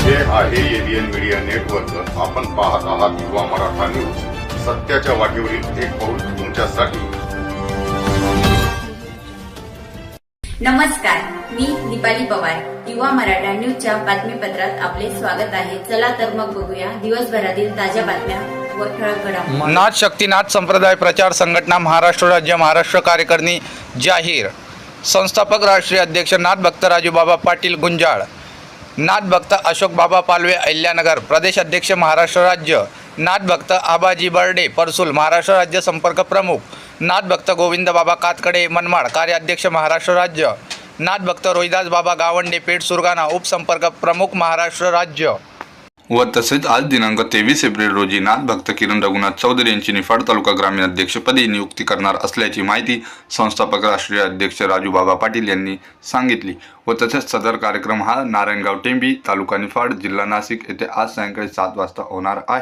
हे आहे ABN media network आपण पाहत आहात युवा मराठा न्यूज. सत्याच्या वाटेवरील एक पाऊल तुमच्यासाठी. नमस्कार मी दीपाली पवार. युवा मराठा न्यूजच्या बातमीपत्रात आपले स्वागत आहे. चला तर मग बघूया दिवसभरातील ताज्या बातम्या व ठळक घडामोडी. नाथ शक्तीनाथ संप्रदाय प्रचार संघटना महाराष्ट्र राज्य महाराष्ट्र कार्यकारिणी जाहीर. संस्थापक राष्ट्रीय अध्यक्ष नाथ भक्त राजूबाबा पाटील गुंजाळ. नाथभक्त अशोक बाबा पालवे अहिल्यानगर प्रदेश अध्यक्ष महाराष्ट्र राज्य. नाथभक्त आबाजी बर्डे परसूल महाराष्ट्र राज्य संपर्क प्रमुख. नाथभक्त गोविंद बाबा कातकडे मनमाड कार्याध्यक्ष महाराष्ट्र राज्य. नाथभक्त रोहिदास बाबा गावंडे पेठ सुरगाणा उपसंपर्क प्रमुख महाराष्ट्र राज्य. व तसेच आज दिनांक तेवीस एप्रिल रोजी नाथ भक्त किरण रघुनाथ चौधरी यांची निफाड तालुका ग्रामीण अध्यक्षपदी नियुक्ती करणार असल्याची माहिती संस्थापक राष्ट्रीय अध्यक्ष राजू बाबा पाटील यांनी सांगितली व तसेच सदर कार्यक्रम हा नारायणगाव टेंबी तालुका निफाड जिल्हा नाशिक येथे आज सायंकाळी सात वाजता होणार आहे.